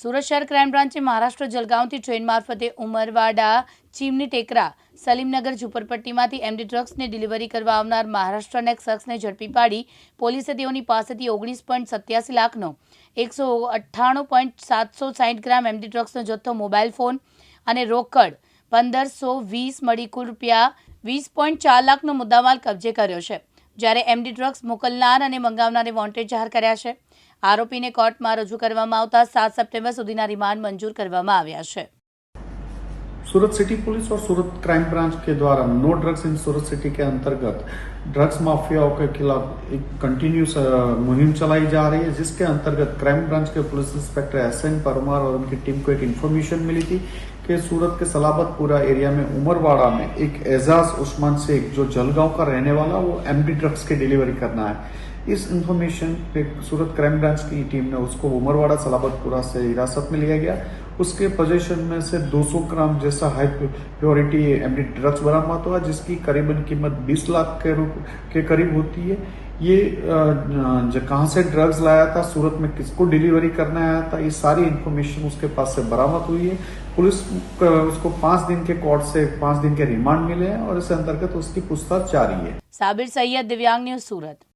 સુરત શહેર ક્રાઇમ બ્રાન્ચે મહારાષ્ટ્ર જલગાંવથી ટ્રેન મારફતે ઉમરવાડા ચીમની ટેકરા સલીમનગર ઝુંપડપટ્ટીમાંથી એમડી ડ્રગ્સને ડિલિવરી કરવા આવનાર મહારાષ્ટ્રના એક શખ્સને ઝડપી પાડી પોલીસે તેઓની પાસેથી ઓગણીસ પોઈન્ટ સત્યાસી લાખનો એકસો અઠ્ઠાણું પોઈન્ટ સાતસો સાઠ ગ્રામ એમડી ડ્રગ્સનો જથ્થો મોબાઈલ ફોન અને રોકડ પંદરસો વીસ મળી કુલ રૂપિયા વીસ પોઈન્ટ ચાર લાખનો મુદ્દામાલ કબજે કર્યો છે જ્યારે એમડી ડ્રગ્સ મોકલનાર અને મંગાવનારને વોન્ટેડ જાહેર કર્યા છે આરોપીને કોર્ટમાં રજુ કરવામાં આવતા 7 સપ્ટેમ્બર સુધીના રીમાન્ડ મંજૂર કરવામાં આવ્યા છે સુરત સિટી પોલીસ ઓર સુરત ક્રાઈમ બ્રાન્ચ કે દ્વારા no drugs in Surat city કે અંતર્ગત ડ્રગ્સ માફિયાઓ કે खिलाफ એક કન્ટિન્યુઅસ અભિયાન ચલાઈ જા રહી છે जिसके अंतर्गत ક્રાઈમ બ્રાન્ચ કે પોલીસ ઇન્સ્પેક્ટર એસએન પરમાર ઓર તેમની ટીમ કેટ ઇન્ફોર્મેશન મળી હતી के सूरत के सलाबतपुरा एरिया में उमरवाड़ा में एक एजाज उस्मान शेख जो जलगांव का रहने वाला वो एमडी ड्रग्स की डिलीवरी करना है इस इंफॉर्मेशन पे सूरत क्राइम ब्रांच की टीम ने उसको उमरवाड़ा सलाबतपुरा से हिरासत में लिया गया उसके पोजेशन में से 200 ग्राम जैसा हाई प्योरिटी एमडी ड्रग्स बरामद हुआ जिसकी करीबन कीमत 20 लाख के रूप के करीब होती है ये कहाँ से ड्रग्स लाया था सूरत में किसको डिलीवरी करने आया था ये सारी इन्फॉर्मेशन उसके पास से बरामद हुई है पुलिस उसको पाँच दिन के कोर्ट से पाँच दिन के रिमांड मिले हैं और इस अंतर्गत उसकी पूछताछ जारी है साबिर सैयद दिव्यांग न्यूज सूरत